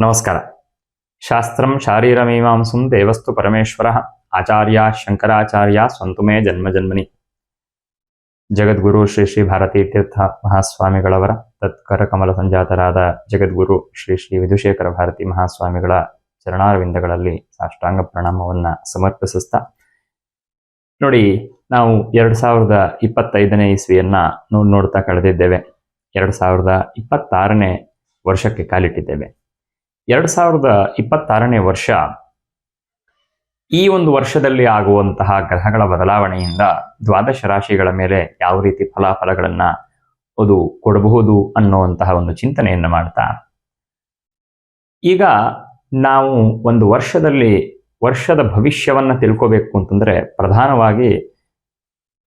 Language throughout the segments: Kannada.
ನಮಸ್ಕಾರ. ಶಾಸ್ತ್ರಂ ಶಾರೀರಮೀಮಾಂಸುಂ ದೇವಸ್ತು ಪರಮೇಶ್ವರ ಆಚಾರ್ಯ ಶಂಕರಾಚಾರ್ಯ ಸ್ವಂತುಮೇ ಜನ್ಮ ಜನ್ಮನಿ. ಜಗದ್ಗುರು ಶ್ರೀ ಶ್ರೀ ಭಾರತೀ ತೀರ್ಥ ಮಹಾಸ್ವಾಮಿಗಳವರ ತತ್ಕರ ಕಮಲ ಸಂಜಾತರಾದ ಜಗದ್ಗುರು ಶ್ರೀ ಶ್ರೀ ವಿಧುಶೇಖರ ಭಾರತಿ ಮಹಾಸ್ವಾಮಿಗಳ ಚರಣಾರವಿಂದಗಳಲ್ಲಿ ಸಾಷ್ಟಾಂಗ ಪ್ರಣಾಮವನ್ನ ಸಮರ್ಪಿಸುತ್ತಾ ನೋಡಿ, ನಾವು ಎರಡು ಸಾವಿರದ ಇಪ್ಪತ್ತೈದನೇ ಇಸ್ವಿಯನ್ನ ನೋಡ್ ನೋಡ್ತಾ ಕಳೆದಿದ್ದೇವೆ. ಎರಡು ಸಾವಿರದ ಇಪ್ಪತ್ತಾರನೇ ವರ್ಷಕ್ಕೆ ಕಾಲಿಟ್ಟಿದ್ದೇವೆ. ಎರಡು ಸಾವಿರದ ಇಪ್ಪತ್ತಾರನೇ ವರ್ಷ ಈ ಒಂದು ವರ್ಷದಲ್ಲಿ ಆಗುವಂತಹ ಗ್ರಹಗಳ ಬದಲಾವಣೆಯಿಂದ ದ್ವಾದಶ ರಾಶಿಗಳ ಮೇಲೆ ಯಾವ ರೀತಿ ಫಲಾಫಲಗಳನ್ನ ಅದು ಕೊಡಬಹುದು ಅನ್ನುವಂತಹ ಒಂದು ಚಿಂತನೆಯನ್ನು ಮಾಡ್ತಾ, ಈಗ ನಾವು ಒಂದು ವರ್ಷದಲ್ಲಿ ವರ್ಷದ ಭವಿಷ್ಯವನ್ನ ತಿಳ್ಕೋಬೇಕು ಅಂತಂದ್ರೆ ಪ್ರಧಾನವಾಗಿ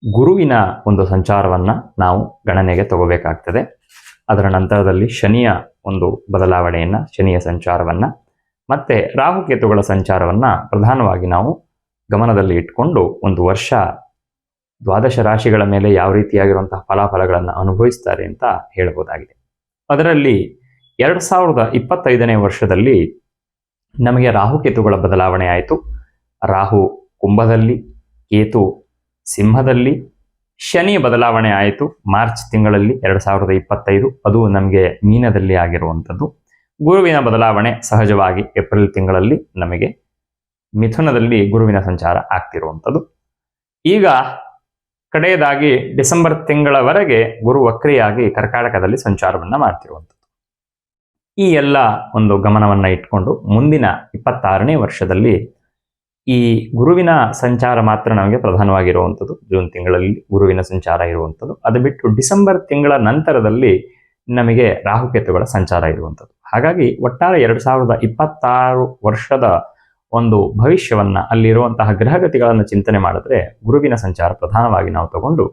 ಗುರುವಿನ ಒಂದು ಸಂಚಾರವನ್ನ ನಾವು ಗಣನೆಗೆ ತಗೋಬೇಕಾಗ್ತದೆ. ಅದರ ನಂತರದಲ್ಲಿ ಶನಿಯ ಒಂದು ಬದಲಾವಣೆಯನ್ನ, ಶನಿಯ ಸಂಚಾರವನ್ನ, ಮತ್ತೆ ರಾಹುಕೇತುಗಳ ಸಂಚಾರವನ್ನ ಪ್ರಧಾನವಾಗಿ ನಾವು ಗಮನದಲ್ಲಿ ಇಟ್ಕೊಂಡು ಒಂದು ವರ್ಷ ದ್ವಾದಶ ರಾಶಿಗಳ ಮೇಲೆ ಯಾವ ರೀತಿಯಾಗಿರುವಂತಹ ಫಲಾಫಲಗಳನ್ನು ಅನುಭವಿಸ್ತಾರೆ ಅಂತ ಹೇಳಬಹುದಾಗಿದೆ ಅದರಲ್ಲಿ ಎರಡು ಸಾವಿರದ ಇಪ್ಪತ್ತೈದನೇ ವರ್ಷದಲ್ಲಿ ನಮಗೆ ರಾಹುಕೇತುಗಳ ಬದಲಾವಣೆ ಆಯಿತು. ರಾಹು ಕುಂಭದಲ್ಲಿ, ಕೇತು ಸಿಂಹದಲ್ಲಿ, ಶನಿ ಬದಲಾವಣೆ ಆಯಿತು. ಮಾರ್ಚ್ ತಿಂಗಳಲ್ಲಿ ಎರಡು ಸಾವಿರದ ಇಪ್ಪತ್ತೈದು, ಅದು ನಮಗೆ ಮೀನದಲ್ಲಿ ಆಗಿರುವಂಥದ್ದು. ಗುರುವಿನ ಬದಲಾವಣೆ ಸಹಜವಾಗಿ ಏಪ್ರಿಲ್ ತಿಂಗಳಲ್ಲಿ ನಮಗೆ ಮಿಥುನದಲ್ಲಿ ಗುರುವಿನ ಸಂಚಾರ ಆಗ್ತಿರುವಂಥದ್ದು. ಈಗ ಕಡೆಯದಾಗಿ ಡಿಸೆಂಬರ್ ತಿಂಗಳವರೆಗೆ ಗುರು ವಕ್ರಿಯಾಗಿ ಕರ್ಕಾಟಕದಲ್ಲಿ ಸಂಚಾರವನ್ನು ಮಾಡ್ತಿರುವಂಥದ್ದು. ಈ ಎಲ್ಲ ಒಂದು ಗಮನವನ್ನು ಇಟ್ಕೊಂಡು ಮುಂದಿನ ಇಪ್ಪತ್ತಾರನೇ ವರ್ಷದಲ್ಲಿ ಈ ಗುರುವಿನ ಸಂಚಾರ ಮಾತ್ರ ನಮಗೆ ಪ್ರಧಾನವಾಗಿರುವಂಥದ್ದು. ಜೂನ್ ತಿಂಗಳಲ್ಲಿ ಗುರುವಿನ ಸಂಚಾರ ಇರುವಂಥದ್ದು. ಅದು ಬಿಟ್ಟು ಡಿಸೆಂಬರ್ ತಿಂಗಳ ನಂತರದಲ್ಲಿ ನಮಗೆ ರಾಹುಕೇತುಗಳ ಸಂಚಾರ ಇರುವಂಥದ್ದು. ಹಾಗಾಗಿ ಒಟ್ಟಾರೆ ಎರಡು ಸಾವಿರದ ಇಪ್ಪತ್ತಾರು ವರ್ಷದ ಒಂದು ಭವಿಷ್ಯವನ್ನ ಅಲ್ಲಿರುವಂತಹ ಗ್ರಹಗತಿಗಳನ್ನು ಚಿಂತನೆ ಮಾಡಿದ್ರೆ ಗುರುವಿನ ಸಂಚಾರ ಪ್ರಧಾನವಾಗಿ ನಾವು ತಗೊಂಡು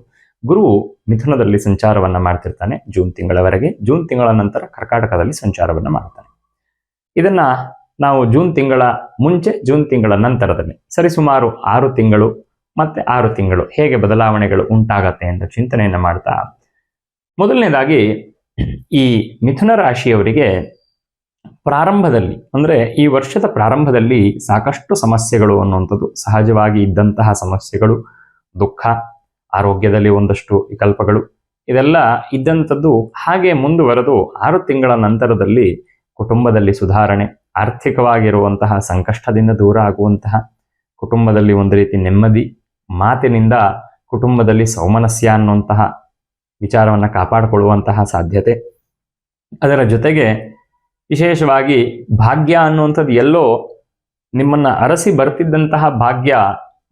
ಗುರು ಮಿಥುನದಲ್ಲಿ ಸಂಚಾರವನ್ನ ಮಾಡ್ತಿರ್ತಾನೆ ಜೂನ್ ತಿಂಗಳವರೆಗೆ. ಜೂನ್ ತಿಂಗಳ ನಂತರ ಕರ್ಕಾಟಕದಲ್ಲಿ ಸಂಚಾರವನ್ನ ಮಾಡ್ತಾನೆ. ಇದನ್ನ ನಾವು ಜೂನ್ ತಿಂಗಳ ಮುಂಚೆ, ಜೂನ್ ತಿಂಗಳ ನಂತರದಲ್ಲಿ ಸರಿಸುಮಾರು ಆರು ತಿಂಗಳು ಮತ್ತೆ ಆರು ತಿಂಗಳು ಹೇಗೆ ಬದಲಾವಣೆಗಳು ಉಂಟಾಗತ್ತೆ ಅಂತ ಚಿಂತನೆಯನ್ನು ಮಾಡ್ತಾ ಮೊದಲನೇದಾಗಿ ಈ ಮಿಥುನ ರಾಶಿಯವರಿಗೆ ಪ್ರಾರಂಭದಲ್ಲಿ ಅಂದ್ರೆ ಈ ವರ್ಷದ ಪ್ರಾರಂಭದಲ್ಲಿ ಸಾಕಷ್ಟು ಸಮಸ್ಯೆಗಳು ಅನ್ನುವಂಥದ್ದು ಸಹಜವಾಗಿ ಇದ್ದಂತಹ ಸಮಸ್ಯೆಗಳು, ದುಃಖ ಆರೋಗ್ಯದಲ್ಲಿ ಒಂದಷ್ಟು ವಿಕಲ್ಪಗಳು. ಇದೆಲ್ಲ ಇದ್ದಂಥದ್ದು ಹಾಗೆ ಮುಂದುವರೆದು ಆರು ತಿಂಗಳ ನಂತರದಲ್ಲಿ ಕುಟುಂಬದಲ್ಲಿ ಸುಧಾರಣೆ, ಆರ್ಥಿಕವಾಗಿರುವಂತಹ ಸಂಕಷ್ಟದಿಂದ ದೂರ ಆಗುವಂತಹ, ಕುಟುಂಬದಲ್ಲಿ ಒಂದು ರೀತಿ ನೆಮ್ಮದಿ, ಮಾತಿನಿಂದ ಕುಟುಂಬದಲ್ಲಿ ಸೌಮನಸ್ಯ ಅನ್ನುವಂತಹ ವಿಚಾರವನ್ನು ಕಾಪಾಡಿಕೊಳ್ಳುವಂತಹ ಸಾಧ್ಯತೆ. ಅದರ ಜೊತೆಗೆ ವಿಶೇಷವಾಗಿ ಭಾಗ್ಯ ಅನ್ನುವಂಥದ್ದು ಎಲ್ಲೋ ನಿಮ್ಮನ್ನು ಅರಸಿ ಬರ್ತಿದ್ದಂತಹ ಭಾಗ್ಯ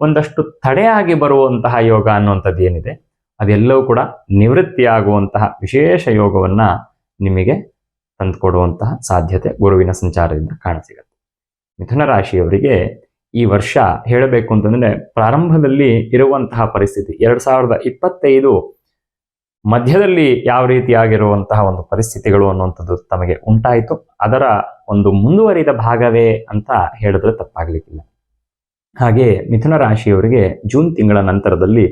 ಒಂದಷ್ಟು ತಡೆಯಾಗಿ ಬರುವಂತಹ ಯೋಗ ಅನ್ನುವಂಥದ್ದು ಏನಿದೆ, ಅದೆಲ್ಲವೂ ಕೂಡ ನಿವೃತ್ತಿಯಾಗುವಂತಹ ವಿಶೇಷ ಯೋಗವನ್ನ ನಿಮಗೆ ತಂದುಕೊಡುವಂತಹ ಸಾಧ್ಯತೆ ಗುರುವಿನ ಸಂಚಾರದಿಂದ ಕಾಣಸಿಗುತ್ತೆ. ಮಿಥುನ ರಾಶಿಯವರಿಗೆ ಈ ವರ್ಷ ಹೇಳಬೇಕು ಅಂತಂದ್ರೆ ಪ್ರಾರಂಭದಲ್ಲಿ ಇರುವಂತಹ ಪರಿಸ್ಥಿತಿ, ಎರಡು ಸಾವಿರದ ಇಪ್ಪತ್ತೈದು ಮಧ್ಯದಲ್ಲಿ ಯಾವ ರೀತಿಯಾಗಿರುವಂತಹ ಒಂದು ಪರಿಸ್ಥಿತಿಗಳು ಅನ್ನುವಂಥದ್ದು ತಮಗೆ ಉಂಟಾಯಿತು, ಅದರ ಒಂದು ಮುಂದುವರಿದ ಭಾಗವೇ ಅಂತ ಹೇಳಿದ್ರೆ ತಪ್ಪಾಗ್ಲಿಕ್ಕಿಲ್ಲ. ಹಾಗೆ ಮಿಥುನ ರಾಶಿಯವರಿಗೆ ಜೂನ್ ತಿಂಗಳ ನಂತರದಲ್ಲಿ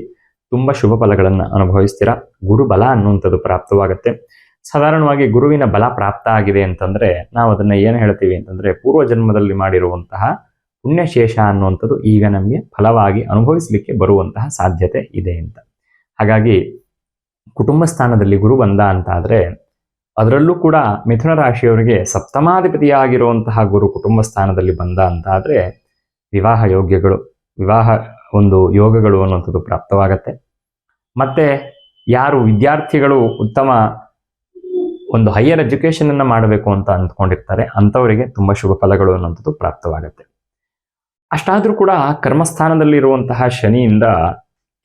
ತುಂಬ ಶುಭ ಫಲಗಳನ್ನು ಅನುಭವಿಸ್ತೀರಾ? ಗುರುಬಲ ಅನ್ನುವಂಥದ್ದು ಪ್ರಾಪ್ತವಾಗುತ್ತೆ. ಸಾಧಾರಣವಾಗಿ ಗುರುವಿನ ಬಲ ಪ್ರಾಪ್ತ ಆಗಿದೆ ಅಂತಂದ್ರೆ ನಾವು ಅದನ್ನ ಏನು ಹೇಳ್ತೀವಿ ಅಂತಂದ್ರೆ ಪೂರ್ವ ಜನ್ಮದಲ್ಲಿ ಮಾಡಿರುವಂತಹ ಪುಣ್ಯಶೇಷ ಅನ್ನುವಂಥದ್ದು ಈಗ ನಮಗೆ ಫಲವಾಗಿ ಅನುಭವಿಸಲಿಕ್ಕೆ ಬರುವಂತಹ ಸಾಧ್ಯತೆ ಇದೆ ಅಂತ. ಹಾಗಾಗಿ ಕುಟುಂಬ ಸ್ಥಾನದಲ್ಲಿ ಗುರು ಬಂದ ಅಂತ ಆದ್ರೆ ಅದರಲ್ಲೂ ಕೂಡ ಮಿಥುನ ರಾಶಿಯವರಿಗೆ ಸಪ್ತಮಾಧಿಪತಿಯಾಗಿರುವಂತಹ ಗುರು ಕುಟುಂಬ ಸ್ಥಾನದಲ್ಲಿ ಬಂದ ಅಂತ ಆದ್ರೆ ವಿವಾಹ ಯೋಗ್ಯಗಳು, ವಿವಾಹ ಒಂದು ಯೋಗಗಳು ಅನ್ನುವಂಥದ್ದು ಪ್ರಾಪ್ತವಾಗತ್ತೆ. ಮತ್ತೆ ಯಾರು ವಿದ್ಯಾರ್ಥಿಗಳು ಉತ್ತಮ ಒಂದು ಹೈಯರ್ ಎಜುಕೇಶನ್ ಅನ್ನ ಮಾಡಬೇಕು ಅಂತ ಅಂದ್ಕೊಂಡಿರ್ತಾರೆ, ಅಂಥವರಿಗೆ ತುಂಬಾ ಶುಭ ಫಲಗಳು ಅನ್ನುವಂಥದ್ದು ಪ್ರಾಪ್ತವಾಗತ್ತೆ. ಅಷ್ಟಾದ್ರೂ ಕೂಡ ಕರ್ಮಸ್ಥಾನದಲ್ಲಿ ಇರುವಂತಹ ಶನಿಯಿಂದ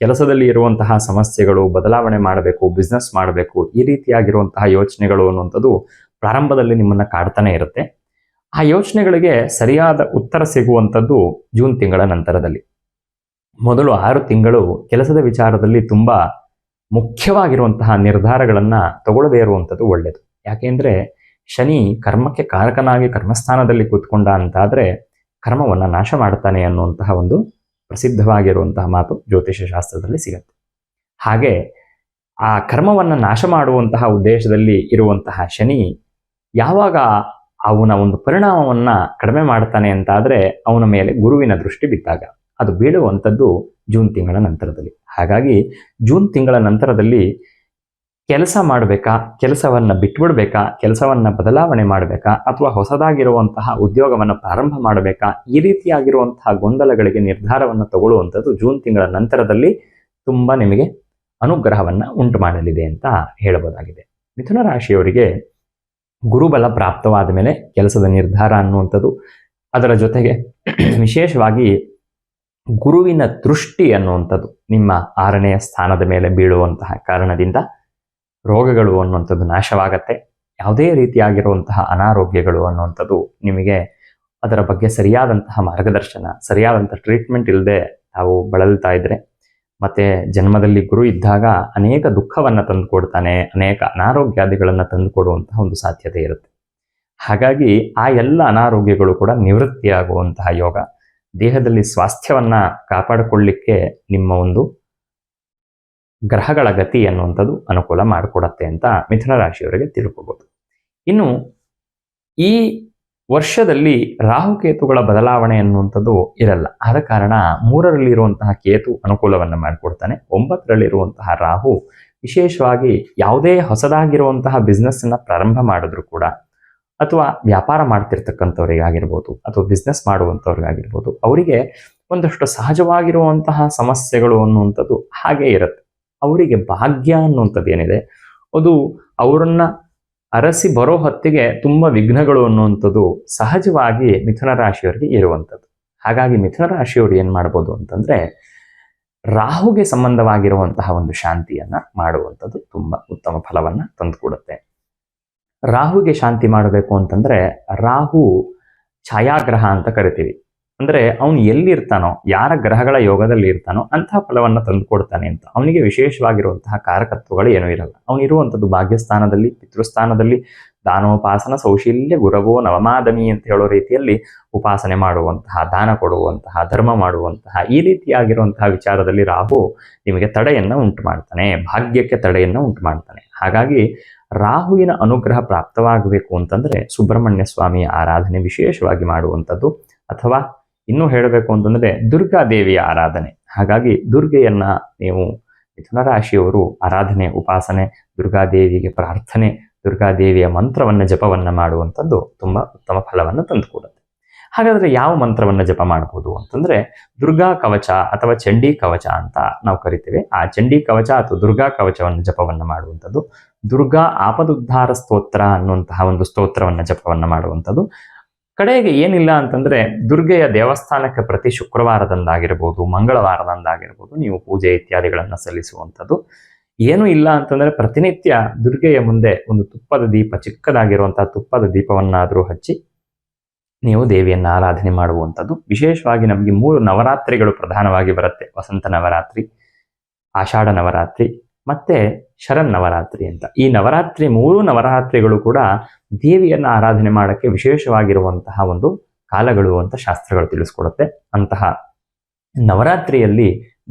ಕೆಲಸದಲ್ಲಿ ಇರುವಂತಹ ಸಮಸ್ಯೆಗಳು, ಬದಲಾವಣೆ ಮಾಡಬೇಕು ಬಿಸ್ನೆಸ್ ಮಾಡಬೇಕು, ಈ ರೀತಿಯಾಗಿರುವಂತಹ ಯೋಚನೆಗಳು ಅನ್ನುವಂಥದ್ದು ಪ್ರಾರಂಭದಲ್ಲಿ ನಿಮ್ಮನ್ನ ಕಾಡ್ತಾನೆ ಇರುತ್ತೆ. ಆ ಯೋಚನೆಗಳಿಗೆ ಸರಿಯಾದ ಉತ್ತರ ಸಿಗುವಂಥದ್ದು ಜೂನ್ ತಿಂಗಳ ನಂತರದಲ್ಲಿ. ಮೊದಲು ಆರು ತಿಂಗಳು ಕೆಲಸದ ವಿಚಾರದಲ್ಲಿ ತುಂಬ ಮುಖ್ಯವಾಗಿರುವಂತಹ ನಿರ್ಧಾರಗಳನ್ನು ತಗೊಳ್ಳದೇ ಇರುವಂಥದ್ದು ಒಳ್ಳೆಯದು ಯಾಕೆಂದರೆ ಶನಿ ಕರ್ಮಕ್ಕೆ ಕಾರಕನಾಗಿ ಕರ್ಮಸ್ಥಾನದಲ್ಲಿ ಕೂತ್ಕೊಂಡ ಅಂತಾದರೆ ಕರ್ಮವನ್ನ ನಾಶ ಮಾಡ್ತಾನೆ ಅನ್ನುವಂತಹ ಒಂದು ಪ್ರಸಿದ್ಧವಾಗಿರುವಂತಹ ಮಾತು ಜ್ಯೋತಿಷ್ಯ ಶಾಸ್ತ್ರದಲ್ಲಿ ಸಿಗುತ್ತೆ. ಹಾಗೆ ಆ ಕರ್ಮವನ್ನು ನಾಶ ಮಾಡುವಂತಹ ಉದ್ದೇಶದಲ್ಲಿ ಇರುವಂತಹ ಶನಿ ಯಾವಾಗ ಅವನ ಒಂದು ಪರಿಣಾಮವನ್ನು ಕಡಿಮೆ ಮಾಡ್ತಾನೆ ಅಂತಾದರೆ ಅವನ ಮೇಲೆ ಗುರುವಿನ ದೃಷ್ಟಿ ಬಿದ್ದಾಗ ಅದು ಬೀಳುವಂಥದ್ದು ಜೂನ್ ತಿಂಗಳ ನಂತರದಲ್ಲಿ. ಹಾಗಾಗಿ ಜೂನ್ ತಿಂಗಳ ನಂತರದಲ್ಲಿ ಕೆಲಸ ಮಾಡಬೇಕಾ, ಕೆಲಸವನ್ನು ಬಿಟ್ಬಿಡ್ಬೇಕಾ, ಕೆಲಸವನ್ನು ಬದಲಾವಣೆ ಮಾಡಬೇಕಾ, ಅಥವಾ ಹೊಸದಾಗಿರುವಂತಹ ಉದ್ಯೋಗವನ್ನು ಪ್ರಾರಂಭ ಮಾಡಬೇಕಾ, ಈ ರೀತಿಯಾಗಿರುವಂತಹ ಗೊಂದಲಗಳಿಗೆ ನಿರ್ಧಾರವನ್ನು ತಗೊಳ್ಳುವಂಥದ್ದು ಜೂನ್ ತಿಂಗಳ ನಂತರದಲ್ಲಿ ತುಂಬ ನಿಮಗೆ ಅನುಗ್ರಹವನ್ನು ಉಂಟು ಮಾಡಲಿದೆ ಅಂತ ಹೇಳಬಹುದಾಗಿದೆ ಮಿಥುನ ರಾಶಿಯವರಿಗೆ ಗುರುಬಲ ಪ್ರಾಪ್ತವಾದ ಮೇಲೆ ಕೆಲಸದ ನಿರ್ಧಾರ ಅನ್ನುವಂಥದ್ದು. ಅದರ ಜೊತೆಗೆ ವಿಶೇಷವಾಗಿ ಗುರುವಿನ ದೃಷ್ಟಿ ಅನ್ನುವಂಥದ್ದು ನಿಮ್ಮ ಆರನೆಯ ಸ್ಥಾನದ ಮೇಲೆ ಬೀಳುವಂತಹ ಕಾರಣದಿಂದ ರೋಗಗಳು ಅನ್ನುವಂಥದ್ದು ನಾಶವಾಗತ್ತೆ. ಯಾವುದೇ ರೀತಿಯಾಗಿರುವಂತಹ ಅನಾರೋಗ್ಯಗಳು ಅನ್ನುವಂಥದ್ದು ನಿಮಗೆ ಅದರ ಬಗ್ಗೆ ಸರಿಯಾದಂತಹ ಮಾರ್ಗದರ್ಶನ, ಸರಿಯಾದಂತಹ ಟ್ರೀಟ್ಮೆಂಟ್ ಇಲ್ಲದೆ ತಾವು ಬಳಲ್ತಾ ಇದ್ರೆ ಮತ್ತೆ ಜನ್ಮದಲ್ಲಿ ಗುರು ಇದ್ದಾಗ ಅನೇಕ ದುಃಖವನ್ನು ತಂದುಕೊಡ್ತಾನೆ ಅನೇಕ ಅನಾರೋಗ್ಯಾದಿಗಳನ್ನು ತಂದುಕೊಡುವಂತಹ ಒಂದು ಸಾಧ್ಯತೆ ಇರುತ್ತೆ. ಹಾಗಾಗಿ ಆ ಎಲ್ಲ ಅನಾರೋಗ್ಯಗಳು ಕೂಡ ನಿವೃತ್ತಿಯಾಗುವಂತಹ ಯೋಗ. ದೇಹದಲ್ಲಿ ಸ್ವಾಸ್ಥ್ಯವನ್ನ ಕಾಪಾಡಿಕೊಳ್ಳಿಕ್ಕೆ ನಿಮ್ಮ ಒಂದು ಗ್ರಹಗಳ ಗತಿ ಅನ್ನುವಂಥದ್ದು ಅನುಕೂಲ ಮಾಡಿಕೊಡತ್ತೆ ಅಂತ ಮಿಥುನ ರಾಶಿಯವರಿಗೆ ತಿಳ್ಕೋಬಹುದು ಇನ್ನು ಈ ವರ್ಷದಲ್ಲಿ ರಾಹುಕೇತುಗಳ ಬದಲಾವಣೆ ಅನ್ನುವಂಥದ್ದು ಇರಲ್ಲ. ಆದ ಕಾರಣ ಮೂರರಲ್ಲಿರುವಂತಹ ಕೇತು ಅನುಕೂಲವನ್ನು ಮಾಡಿಕೊಡ್ತಾನೆ. ಒಂಬತ್ತರಲ್ಲಿರುವಂತಹ ರಾಹು ವಿಶೇಷವಾಗಿ ಯಾವುದೇ ಹೊಸದಾಗಿರುವಂತಹ ಬಿಸ್ನೆಸ್ ಅನ್ನ ಪ್ರಾರಂಭ ಮಾಡಿದ್ರು ಕೂಡ ಅಥವಾ ವ್ಯಾಪಾರ ಮಾಡ್ತಿರ್ತಕ್ಕಂಥವ್ರಿಗಾಗಿರ್ಬೋದು ಅಥವಾ ಬಿಸ್ನೆಸ್ ಮಾಡುವಂಥವ್ರಿಗಾಗಿರ್ಬೋದು ಅವರಿಗೆ ಒಂದಷ್ಟು ಸಹಜವಾಗಿರುವಂತಹ ಸಮಸ್ಯೆಗಳು ಅನ್ನುವಂಥದ್ದು ಹಾಗೇ ಇರುತ್ತೆ. ಅವರಿಗೆ ಭಾಗ್ಯ ಅನ್ನುವಂಥದ್ದು ಏನಿದೆ? ಅದು ಅವರನ್ನ ಅರಸಿ ಬರೋ ಹೊತ್ತಿಗೆ ತುಂಬ ವಿಘ್ನಗಳು ಅನ್ನುವಂಥದ್ದು ಸಹಜವಾಗಿ ಮಿಥುನ ರಾಶಿಯವರಿಗೆ ಇರುವಂಥದ್ದು. ಹಾಗಾಗಿ ಮಿಥುನ ರಾಶಿಯವರು ಏನು ಮಾಡ್ಬೋದು ಅಂತಂದರೆ ರಾಹುಗೆ ಸಂಬಂಧವಾಗಿರುವಂತಹ ಒಂದು ಶಾಂತಿಯನ್ನು ಮಾಡುವಂಥದ್ದು ತುಂಬ ಉತ್ತಮ ಫಲವನ್ನು ತಂದುಕೊಡುತ್ತೆ. ರಾಹುಗೆ ಶಾಂತಿ ಮಾಡಬೇಕು ಅಂತಂದರೆ ರಾಹು ಛಾಯಾಗ್ರಹ ಅಂತ ಕರಿತೀವಿ. ಅಂದ್ರೆ ಅವನು ಎಲ್ಲಿರ್ತಾನೋ, ಯಾರ ಗ್ರಹಗಳ ಯೋಗದಲ್ಲಿ ಇರ್ತಾನೋ ಅಂತಹ ಫಲವನ್ನ ತಂದುಕೊಡ್ತಾನೆ ಅಂತ. ಅವನಿಗೆ ವಿಶೇಷವಾಗಿರುವಂತಹ ಕಾರಕತ್ವಗಳು ಏನೂ ಇರಲ್ಲ. ಅವನಿರುವಂಥದ್ದು ಭಾಗ್ಯಸ್ಥಾನದಲ್ಲಿ, ಪಿತೃಸ್ಥಾನದಲ್ಲಿ, ದಾನೋಪಾಸನ, ಸೌಶೀಲ್ಯ ಗುರವೋ ನವಮಾದಮಿ ಅಂತ ಹೇಳೋ ರೀತಿಯಲ್ಲಿ ಉಪಾಸನೆ ಮಾಡುವಂತಹ, ದಾನ ಕೊಡುವಂತಹ, ಧರ್ಮ ಮಾಡುವಂತಹ, ಈ ರೀತಿಯಾಗಿರುವಂತಹ ವಿಚಾರದಲ್ಲಿ ರಾಹು ನಿಮಗೆ ತಡೆಯನ್ನ ಉಂಟು ಮಾಡ್ತಾನೆ ಭಾಗ್ಯಕ್ಕೆ ತಡೆಯನ್ನ ಉಂಟು ಮಾಡ್ತಾನೆ ಹಾಗಾಗಿ ರಾಹುವಿನ ಅನುಗ್ರಹ ಪ್ರಾಪ್ತವಾಗಬೇಕು ಅಂತಂದ್ರೆ ಸುಬ್ರಹ್ಮಣ್ಯ ಸ್ವಾಮಿಯ ಆರಾಧನೆ ವಿಶೇಷವಾಗಿ ಮಾಡುವಂಥದ್ದು ಅಥವಾ ಇನ್ನೂ ಹೇಳಬೇಕು ಅಂತಂದ್ರೆ ದುರ್ಗಾದೇವಿಯ ಆರಾಧನೆ. ಹಾಗಾಗಿ ದುರ್ಗೆಯನ್ನ ನೀವು ಮಿಥುನ ರಾಶಿಯವರು ಆರಾಧನೆ, ಉಪಾಸನೆ ದುರ್ಗಾದೇವಿಗೆ ಪ್ರಾರ್ಥನೆ ದುರ್ಗಾದೇವಿಯ ಮಂತ್ರವನ್ನ ಜಪವನ್ನ ಮಾಡುವಂಥದ್ದು ತುಂಬಾ ಉತ್ತಮ ಫಲವನ್ನು ತಂದುಕೊಡುತ್ತೆ. ಹಾಗಾದ್ರೆ ಯಾವ ಮಂತ್ರವನ್ನ ಜಪ ಮಾಡಬಹುದು ಅಂತಂದ್ರೆ ದುರ್ಗಾ ಕವಚ ಅಥವಾ ಚಂಡಿ ಕವಚ ಅಂತ ನಾವು ಕರಿತೇವೆ. ಆ ಚಂಡಿ ಕವಚ ಅಥವಾ ದುರ್ಗಾ ಕವಚವನ್ನು ಜಪವನ್ನ ಮಾಡುವಂಥದ್ದು, ದುರ್ಗಾ ಆಪದುದ್ಧಾರ ಸ್ತೋತ್ರ ಅನ್ನುವಂತಹ ಒಂದು ಸ್ತೋತ್ರವನ್ನ ಜಪವನ್ನ ಮಾಡುವಂಥದ್ದು ಕಡೆಗೆ ಏನಿಲ್ಲ ಅಂತಂದ್ರೆ ದುರ್ಗೆಯ ದೇವಸ್ಥಾನಕ್ಕೆ ಪ್ರತಿ ಶುಕ್ರವಾರದಂದಾಗಿರ್ಬೋದು, ಮಂಗಳವಾರದಂದಾಗಿರ್ಬೋದು, ನೀವು ಪೂಜೆ ಇತ್ಯಾದಿಗಳನ್ನು ಸಲ್ಲಿಸುವಂಥದ್ದು. ಏನು ಇಲ್ಲ ಅಂತಂದ್ರೆ ಪ್ರತಿನಿತ್ಯ ದುರ್ಗೆಯ ಮುಂದೆ ಒಂದು ತುಪ್ಪದ ದೀಪ ಚಿಕ್ಕದಾಗಿರುವಂತಹ ತುಪ್ಪದ ದೀಪವನ್ನಾದರೂ ಹಚ್ಚಿ ನೀವು ದೇವಿಯನ್ನು ಆರಾಧನೆ ಮಾಡುವಂಥದ್ದು. ವಿಶೇಷವಾಗಿ ನಮಗೆ ಮೂರು ನವರಾತ್ರಿಗಳು ಪ್ರಧಾನವಾಗಿ ಬರುತ್ತೆ. ವಸಂತ ನವರಾತ್ರಿ, ಆಷಾಢ ನವರಾತ್ರಿ, ಮತ್ತೆ ಶರನ್ ನವರಾತ್ರಿ ಅಂತ. ಈ ನವರಾತ್ರಿ ಮೂರು ನವರಾತ್ರಿಗಳು ಕೂಡ ದೇವಿಯನ್ನ ಆರಾಧನೆ ಮಾಡೋಕ್ಕೆ ವಿಶೇಷವಾಗಿರುವಂತಹ ಒಂದು ಕಾಲಗಳು ಅಂತ ಶಾಸ್ತ್ರಗಳು ತಿಳಿಸ್ಕೊಡುತ್ತೆ. ಅಂತಹ ನವರಾತ್ರಿಯಲ್ಲಿ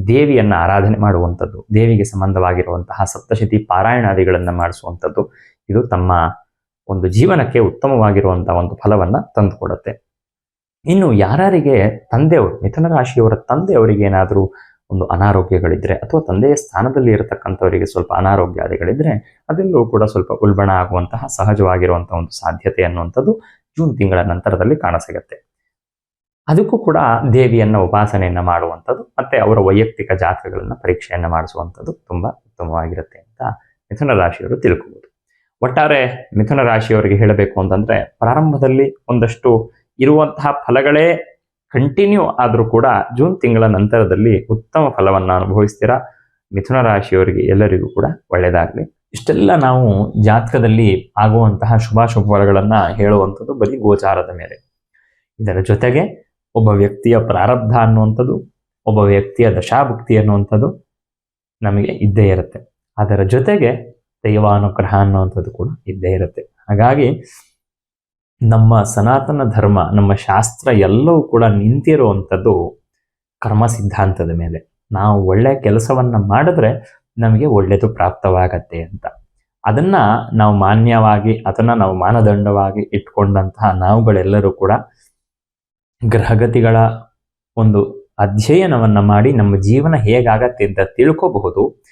ದೇವಿಯನ್ನ ಆರಾಧನೆ ಮಾಡುವಂಥದ್ದು, ದೇವಿಗೆ ಸಂಬಂಧವಾಗಿರುವಂತಹ ಸಪ್ತಶತಿ ಪಾರಾಯಣಾದಿಗಳನ್ನ ಮಾಡಿಸುವಂಥದ್ದು, ಇದು ತಮ್ಮ ಒಂದು ಜೀವನಕ್ಕೆ ಉತ್ತಮವಾಗಿರುವಂತಹ ಒಂದು ಫಲವನ್ನ ತಂದುಕೊಡುತ್ತೆ. ಇನ್ನು ಯಾರಿಗೆ ತಂದೆಯವರು, ಮಿಥುನ ರಾಶಿಯವರ ತಂದೆಯವರಿಗೆ ಏನಾದರೂ ಒಂದು ಅನಾರೋಗ್ಯಗಳಿದ್ರೆ ಅಥವಾ ತಂದೆಯ ಸ್ಥಾನದಲ್ಲಿ ಇರತಕ್ಕಂಥವರಿಗೆ ಸ್ವಲ್ಪ ಅನಾರೋಗ್ಯಾದಿಗಳಿದ್ದರೆ ಅದೆಲ್ಲವೂ ಕೂಡ ಸ್ವಲ್ಪ ಉಲ್ಬಣ ಆಗುವಂತಹ ಸಹಜವಾಗಿರುವಂತಹ ಒಂದು ಸಾಧ್ಯತೆ ಅನ್ನುವಂಥದ್ದು ಜೂನ್ ತಿಂಗಳ ನಂತರದಲ್ಲಿ ಕಾಣಸಿಗತ್ತೆ. ಅದಕ್ಕೂ ಕೂಡ ದೇವಿಯನ್ನು ಉಪಾಸನೆಯನ್ನ ಮಾಡುವಂಥದ್ದು ಮತ್ತೆ ಅವರ ವೈಯಕ್ತಿಕ ಜಾತಕಗಳನ್ನು ಪರೀಕ್ಷೆಯನ್ನು ಮಾಡಿಸುವಂಥದ್ದು ತುಂಬಾ ಉತ್ತಮವಾಗಿರುತ್ತೆ ಅಂತ ಮಿಥುನ ರಾಶಿಯವರು ತಿಳ್ಕೋಬೋದು. ಒಟ್ಟಾರೆ ಮಿಥುನ ರಾಶಿಯವರಿಗೆ ಹೇಳಬೇಕು ಅಂತಂದ್ರೆ ಪ್ರಾರಂಭದಲ್ಲಿ ಒಂದಷ್ಟು ಇರುವಂತಹ ಫಲಗಳೇ ಕಂಟಿನ್ಯೂ ಆದರೂ ಕೂಡ ಜೂನ್ ತಿಂಗಳ ನಂತರದಲ್ಲಿ ಉತ್ತಮ ಫಲವನ್ನು ಅನುಭವಿಸ್ತೀರಾ? ಮಿಥುನ ರಾಶಿಯವರಿಗೆ ಎಲ್ಲರಿಗೂ ಕೂಡ ಒಳ್ಳೆಯದಾಗಲಿ ಇಷ್ಟೆಲ್ಲ ನಾವು ಜಾತಕದಲ್ಲಿ ಆಗುವಂತಹ ಶುಭಾಶುಭ ಫಲಗಳನ್ನು ಹೇಳುವಂಥದ್ದು ಬರೀ ಗೋಚಾರದ ಮೇಲೆ. ಇದರ ಜೊತೆಗೆ ಒಬ್ಬ ವ್ಯಕ್ತಿಯ ಪ್ರಾರಬ್ಧ ಅನ್ನುವಂಥದ್ದು, ಒಬ್ಬ ವ್ಯಕ್ತಿಯ ದಶಾಭುಕ್ತಿ ಅನ್ನುವಂಥದ್ದು ನಮಗೆ ಇದ್ದೇ ಇರುತ್ತೆ. ಅದರ ಜೊತೆಗೆ ದೈವಾನುಗ್ರಹ ಅನ್ನುವಂಥದ್ದು ಕೂಡ ಇದ್ದೇ ಇರುತ್ತೆ. ಹಾಗಾಗಿ ನಮ್ಮ ಸನಾತನ ಧರ್ಮ, ನಮ್ಮ ಶಾಸ್ತ್ರ ಎಲ್ಲವೂ ಕೂಡ ನಿಂತಿರುವಂಥದ್ದು ಕರ್ಮ ಸಿದ್ಧಾಂತದ ಮೇಲೆ. ನಾವು ಒಳ್ಳೆ ಕೆಲಸವನ್ನು ಮಾಡಿದ್ರೆ ನಮಗೆ ಒಳ್ಳೆಯದು ಪ್ರಾಪ್ತವಾಗತ್ತೆ ಅಂತ. ಅದನ್ನ ನಾವು ಮಾನ್ಯವಾಗಿ ಅದನ್ನು ನಾವು ಮಾನದಂಡವಾಗಿ ಇಟ್ಕೊಂಡಂತಹ ನಾವುಗಳೆಲ್ಲರೂ ಕೂಡ ಗ್ರಹಗತಿಗಳ ಒಂದು ಅಧ್ಯಯನವನ್ನು ಮಾಡಿ ನಮ್ಮ ಜೀವನ ಹೇಗಾಗತ್ತೆ ಅಂತ ತಿಳ್ಕೋಬಹುದು.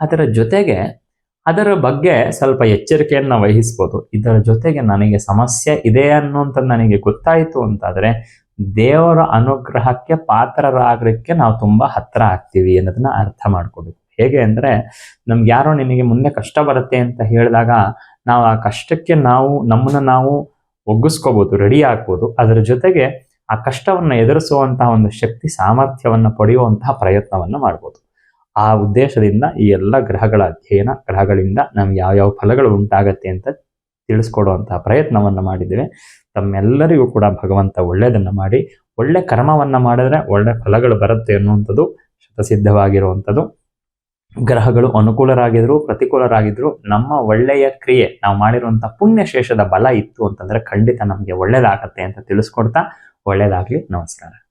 ಅದರ ಜೊತೆಗೆ ಅದರ ಬಗ್ಗೆ ಸ್ವಲ್ಪ ಎಚ್ಚರಿಕೆಯನ್ನು ವಹಿಸ್ಬೋದು. ಇದರ ಜೊತೆಗೆ ನನಗೆ ಸಮಸ್ಯೆ ಇದೆ ಅನ್ನುವಂಥದ್ದು ನನಗೆ ಗೊತ್ತಾಯಿತು ಅಂತಾದರೆ ದೇವರ ಅನುಗ್ರಹಕ್ಕೆ ಪಾತ್ರರಾಗಲಿಕ್ಕೆ ನಾವು ತುಂಬ ಹತ್ರ ಆಗ್ತೀವಿ ಅನ್ನೋದನ್ನ ಅರ್ಥ ಮಾಡ್ಕೋಬೇಕು. ಹೇಗೆ ಅಂದರೆ ನಮ್ಗೆ ಯಾರೋ ನಿಮಗೆ ಮುಂದೆ ಕಷ್ಟ ಬರುತ್ತೆ ಅಂತ ಹೇಳಿದಾಗ ನಾವು ಆ ಕಷ್ಟಕ್ಕೆ ನಾವು ನಮ್ಮನ್ನ ನಾವು ಒಗ್ಗಿಸ್ಕೋಬೋದು ರೆಡಿ ಆಗ್ಬೋದು. ಅದರ ಜೊತೆಗೆ ಆ ಕಷ್ಟವನ್ನು ಎದುರಿಸುವಂತಹ ಒಂದು ಶಕ್ತಿ, ಸಾಮರ್ಥ್ಯವನ್ನು ಪಡೆಯುವಂತಹ ಪ್ರಯತ್ನವನ್ನು ಮಾಡ್ಬೋದು. ಆ ಉದ್ದೇಶದಿಂದ ಈ ಎಲ್ಲ ಗ್ರಹಗಳ ಅಧ್ಯಯನ, ಗ್ರಹಗಳಿಂದ ನಮ್ಗೆ ಯಾವ್ಯಾವ ಫಲಗಳು ಉಂಟಾಗತ್ತೆ ಅಂತ ತಿಳಿಸ್ಕೊಡುವಂತಹ ಪ್ರಯತ್ನವನ್ನು ಮಾಡಿದ್ದೇವೆ. ತಮ್ಮೆಲ್ಲರಿಗೂ ಕೂಡ ಭಗವಂತ ಒಳ್ಳೆಯದನ್ನು ಮಾಡಿ, ಒಳ್ಳೆ ಕರ್ಮವನ್ನು ಮಾಡಿದ್ರೆ ಒಳ್ಳೆ ಫಲಗಳು ಬರುತ್ತೆ ಅನ್ನುವಂಥದ್ದು ಶತಸಿದ್ಧವಾಗಿರುವಂಥದ್ದು. ಗ್ರಹಗಳು ಅನುಕೂಲರಾಗಿದ್ರು, ಪ್ರತಿಕೂಲರಾಗಿದ್ರು, ನಮ್ಮ ಒಳ್ಳೆಯ ಕ್ರಿಯೆ, ನಾವು ಮಾಡಿರುವಂಥ ಪುಣ್ಯಶೇಷದ ಬಲ ಇತ್ತು ಅಂತಂದರೆ ಖಂಡಿತ ನಮಗೆ ಒಳ್ಳೆಯದಾಗತ್ತೆ ಅಂತ ತಿಳಿಸ್ಕೊಡ್ತಾ ಒಳ್ಳೆಯದಾಗಲಿ ನಮಸ್ಕಾರ.